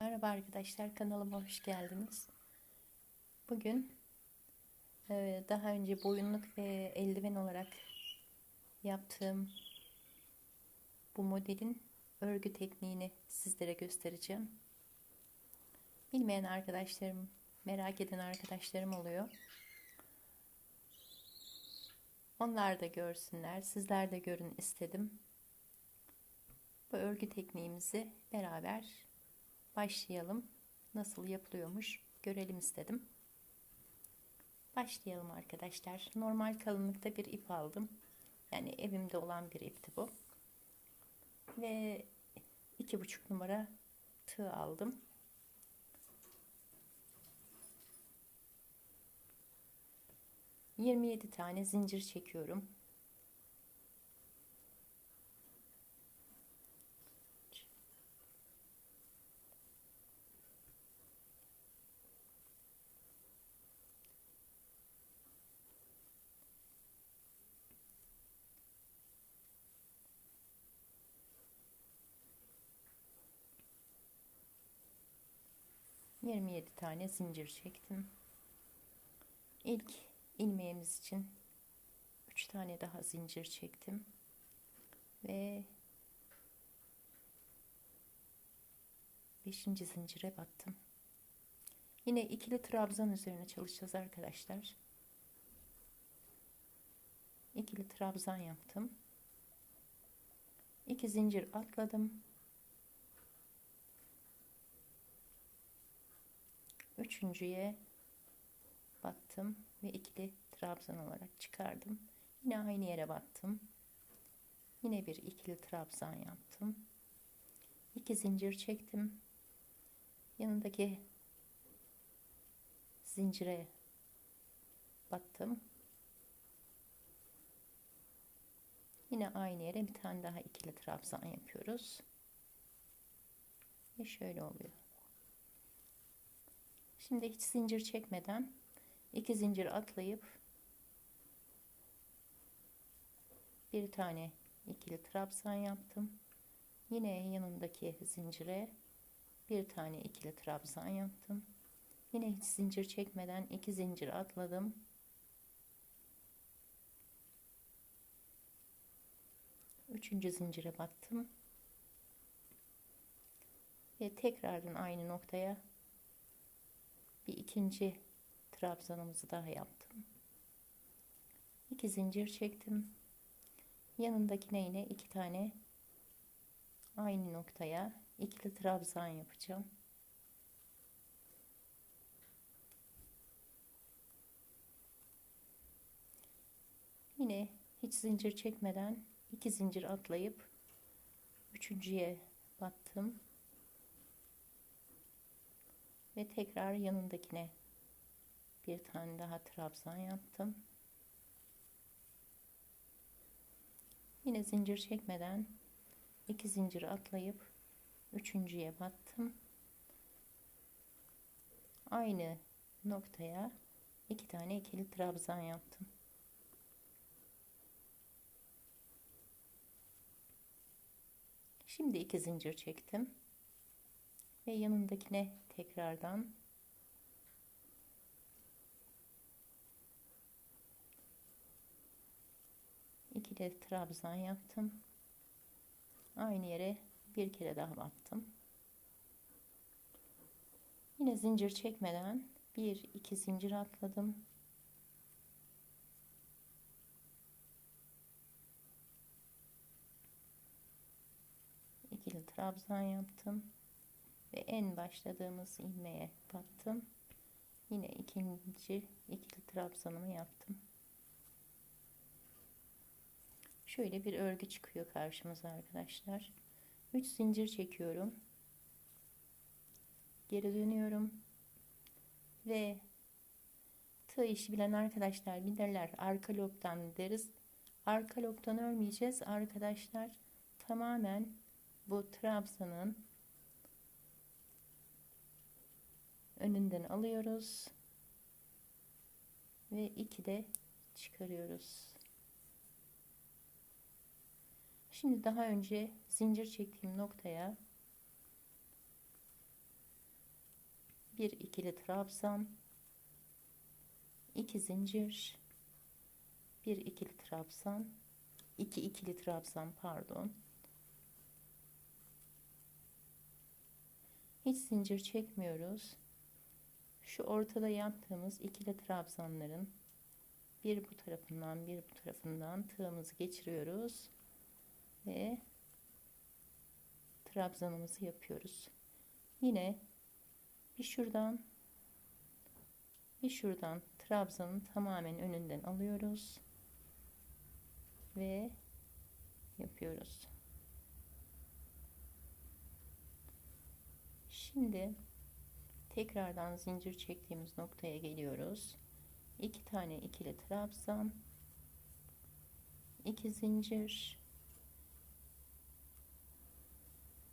Merhaba arkadaşlar kanalıma hoş geldiniz. Bugün e, daha önce boyunluk ve eldiven olarak yaptığım bu modelin örgü tekniğini sizlere göstereceğim. Bilmeyen arkadaşlarım, merak eden arkadaşlarım oluyor. Onlar da görsünler, sizler de görün istedim. Bu örgü tekniğimizi beraber başlayalım. Nasıl yapılıyormuş görelim istedim. Başlayalım arkadaşlar. Normal kalınlıkta bir ip aldım. Yani evimde olan bir ipti bu. Ve iki buçuk numara tığ aldım. Yirmi yedi tane zincir çekiyorum. 27 tane zincir çektim. İlk ilmeğimiz için 3 tane daha zincir çektim. Ve 5. zincire battım. Yine ikili trabzan üzerine çalışacağız arkadaşlar. İkili trabzan yaptım. 2 zincir atladım. Üçüncüye battım ve ikili trabzan olarak çıkardım. Yine aynı yere battım. Yine bir ikili trabzan yaptım. İki zincir çektim. Yanındaki zincire battım. Yine aynı yere bir tane daha ikili trabzan yapıyoruz. Ve şöyle oluyor. Şimdi hiç zincir çekmeden iki zincir atlayıp bir tane ikili trabzan yaptım. Yine yanındaki zincire bir tane ikili trabzan yaptım. Yine hiç zincir çekmeden iki zincir atladım. Üçüncü zincire battım. Ve tekrardan aynı noktaya bir ikinci trabzanımızı daha yaptım. İki zincir çektim. Yanındakine yine iki tane aynı noktaya ikili trabzan yapacağım. Yine hiç zincir çekmeden iki zincir atlayıp üçüncüye battım ve tekrar yanındakine bir tane daha trabzan yaptım. Yine zincir çekmeden iki zincir atlayıp üçüncüye battım. Aynı noktaya iki tane ikili trabzan yaptım. Şimdi iki zincir çektim ve yanındakine tekrardan ikili trabzan yaptım. Aynı yere bir kere daha battım. Yine zincir çekmeden bir iki zincir atladım. ikili trabzan yaptım ve en başladığımız ilmeğe battım. Yine ikinci ikili trabzanımı yaptım. Şöyle bir örgü çıkıyor karşımıza arkadaşlar. 3 zincir çekiyorum. Geri dönüyorum. Ve tığ işi bilen arkadaşlar bilirler. Arka lobdan deriz. Arka lobdan örmeyeceğiz arkadaşlar. Tamamen bu trabzanın önünden alıyoruz ve 2 de çıkarıyoruz. Şimdi daha önce zincir çektiğim noktaya bir ikili trabzan, iki zincir, bir ikili trabzan, iki ikili trabzan pardon. Hiç zincir çekmiyoruz. Şu ortada yaptığımız ikili trabzanların bir bu tarafından bir bu tarafından tığımızı geçiriyoruz ve trabzanımızı yapıyoruz. Yine bir şuradan bir şuradan trabzanın tamamen önünden alıyoruz ve yapıyoruz. Şimdi tekrardan zincir çektiğimiz noktaya geliyoruz. 2 tane ikili trabzan, 2 zincir,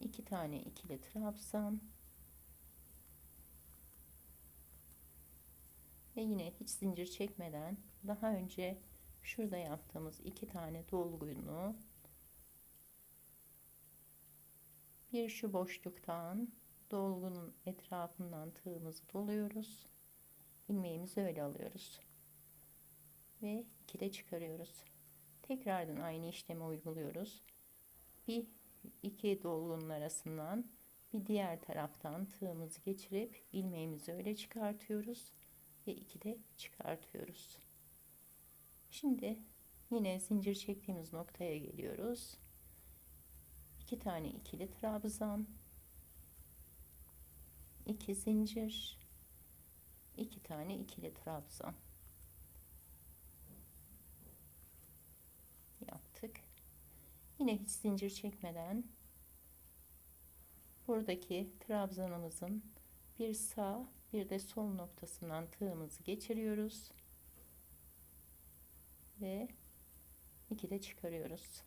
2 tane ikili trabzan ve yine hiç zincir çekmeden daha önce şurada yaptığımız iki tane dolgunu bir şu boşluktan dolgunun etrafından tığımızı doluyoruz ilmeğimizi öyle alıyoruz ve iki de çıkarıyoruz tekrardan aynı işlemi uyguluyoruz bir iki dolgunun arasından bir diğer taraftan tığımızı geçirip ilmeğimizi öyle çıkartıyoruz ve 2 de çıkartıyoruz. Şimdi yine zincir çektiğimiz noktaya geliyoruz. 2 tane ikili trabzan, 2 zincir, 2 tane ikili trabzan yaptık. Yine hiç zincir çekmeden buradaki trabzanımızın bir sağ bir de sol noktasından tığımızı geçiriyoruz ve iki de çıkarıyoruz.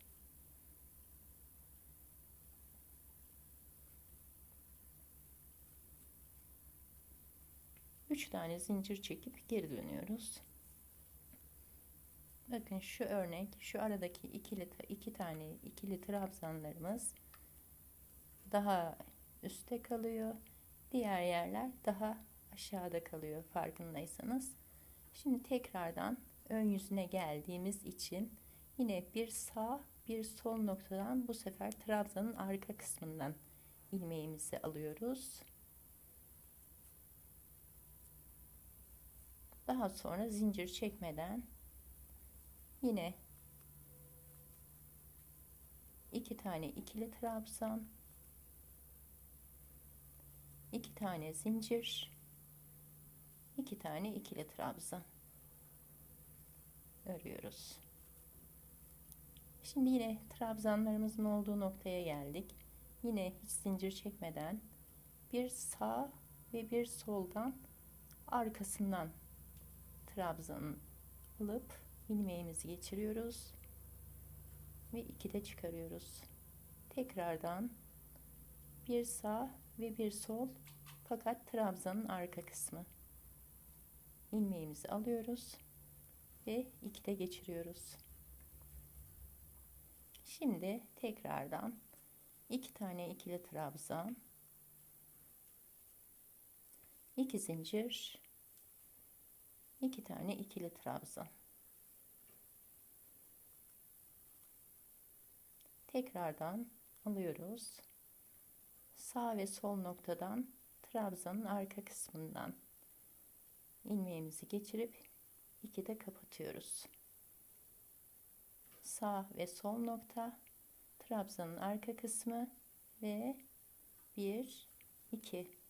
Üç tane zincir çekip geri dönüyoruz. Bakın şu örnek, şu aradaki ikili iki tane ikili trabzanlarımız daha üstte kalıyor. Diğer yerler daha aşağıda kalıyor farkındaysanız. Şimdi tekrardan ön yüzüne geldiğimiz için yine bir sağ bir sol noktadan bu sefer trabzanın arka kısmından ilmeğimizi alıyoruz. Daha sonra zincir çekmeden yine iki tane ikili trabzan iki tane zincir iki tane ikili trabzan örüyoruz. Şimdi yine trabzanlarımızın olduğu noktaya geldik. Yine hiç zincir çekmeden bir sağ ve bir soldan arkasından trabzanı alıp ilmeğimizi geçiriyoruz ve iki de çıkarıyoruz. Tekrardan bir sağ ve bir sol fakat trabzanın arka kısmı. İlmeğimizi alıyoruz ve iki de geçiriyoruz. Şimdi tekrardan iki tane ikili trabzan iki zincir iki tane ikili trabzan. Tekrardan alıyoruz. Sağ ve sol noktadan trabzanın arka kısmından ilmeğimizi geçirip iki de kapatıyoruz. Sağ ve sol nokta trabzanın arka kısmı ve 1 2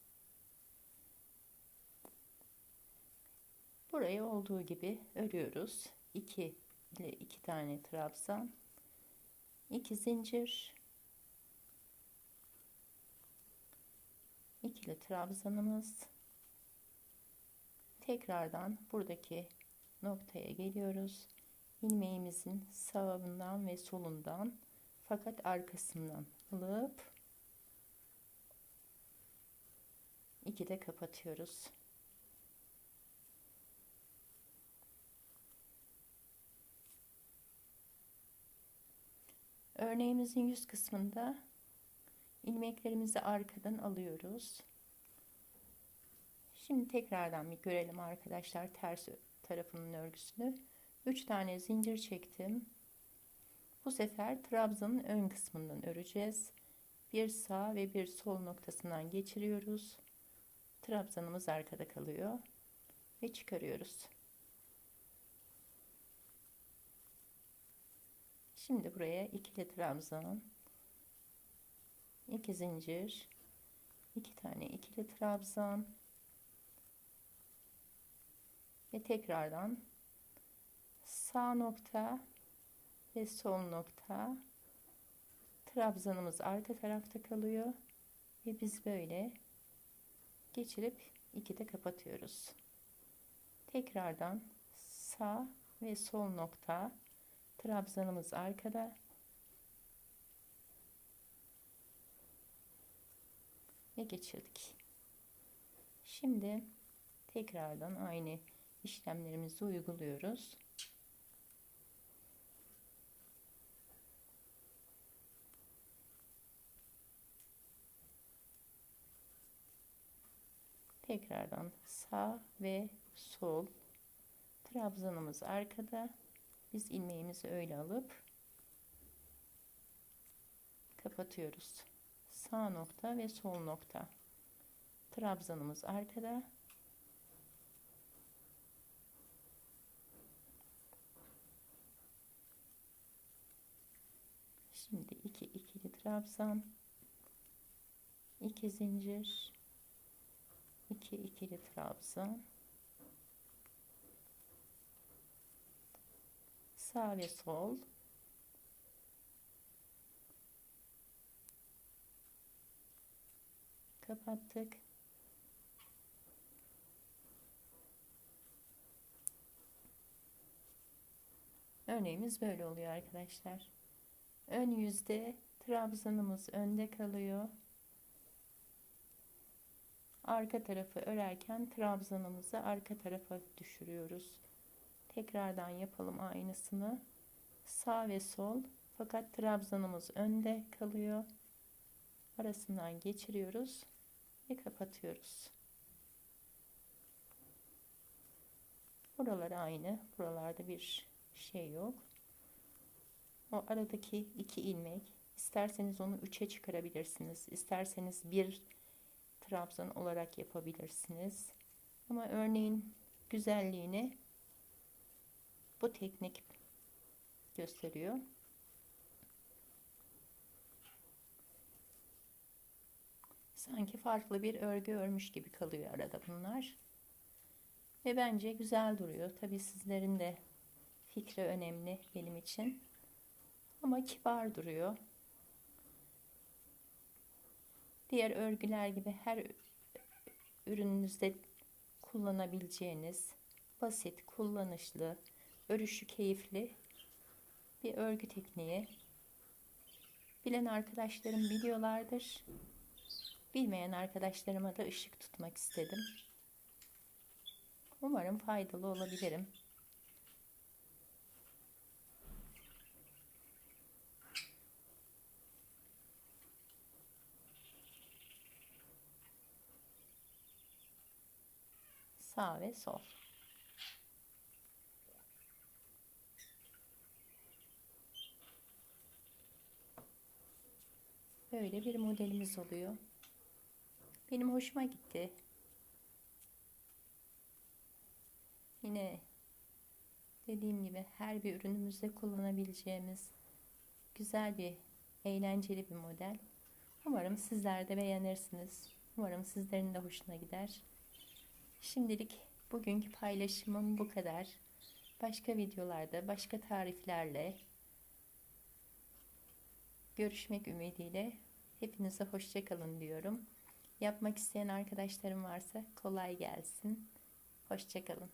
Burayı olduğu gibi örüyoruz. 2 ile 2 tane trabzan, 2 zincir, ikili trabzanımız. Tekrardan buradaki noktaya geliyoruz. İlmeğimizin sağından ve solundan fakat arkasından alıp iki de kapatıyoruz örneğimizin yüz kısmında ilmeklerimizi arkadan alıyoruz Şimdi tekrardan bir görelim arkadaşlar ters tarafının örgüsünü. 3 tane zincir çektim. Bu sefer trabzanın ön kısmından öreceğiz. Bir sağ ve bir sol noktasından geçiriyoruz. Trabzanımız arkada kalıyor ve çıkarıyoruz. Şimdi buraya ikili trabzan, iki zincir, iki tane ikili trabzan ve tekrardan sağ nokta ve sol nokta trabzanımız arka tarafta kalıyor ve biz böyle geçirip iki de kapatıyoruz. Tekrardan sağ ve sol nokta trabzanımız arkada ve geçirdik. Şimdi tekrardan aynı işlemlerimizi uyguluyoruz. Tekrardan sağ ve sol trabzanımız arkada. Biz ilmeğimizi öyle alıp kapatıyoruz. Sağ nokta ve sol nokta. Trabzanımız arkada. Şimdi iki ikili trabzan, iki zincir, iki ikili trabzan, sağ ve sol, kapattık. Örneğimiz böyle oluyor arkadaşlar. Ön yüzde trabzanımız önde kalıyor. Arka tarafı örerken trabzanımızı arka tarafa düşürüyoruz. Tekrardan yapalım aynısını. Sağ ve sol fakat trabzanımız önde kalıyor. Arasından geçiriyoruz ve kapatıyoruz. Buralar aynı. Buralarda bir şey yok. O aradaki iki ilmek isterseniz onu üçe çıkarabilirsiniz. İsterseniz bir trabzan olarak yapabilirsiniz. Ama örneğin güzelliğini bu teknik gösteriyor. Sanki farklı bir örgü örmüş gibi kalıyor arada bunlar. Ve bence güzel duruyor. Tabi sizlerin de fikri önemli benim için. Ama kibar duruyor. Diğer örgüler gibi her ürününüzde kullanabileceğiniz basit, kullanışlı, örüşü keyifli bir örgü tekniği. Bilen arkadaşlarım biliyorlardır. Bilmeyen arkadaşlarıma da ışık tutmak istedim. Umarım faydalı olabilirim. Sağ ve sol. Böyle bir modelimiz oluyor. Benim hoşuma gitti. Yine dediğim gibi her bir ürünümüzde kullanabileceğimiz güzel bir eğlenceli bir model. Umarım sizler de beğenirsiniz. Umarım sizlerin de hoşuna gider. Şimdilik bugünkü paylaşımım bu kadar. Başka videolarda, başka tariflerle görüşmek ümidiyle hepinize hoşçakalın diyorum. Yapmak isteyen arkadaşlarım varsa kolay gelsin. Hoşçakalın.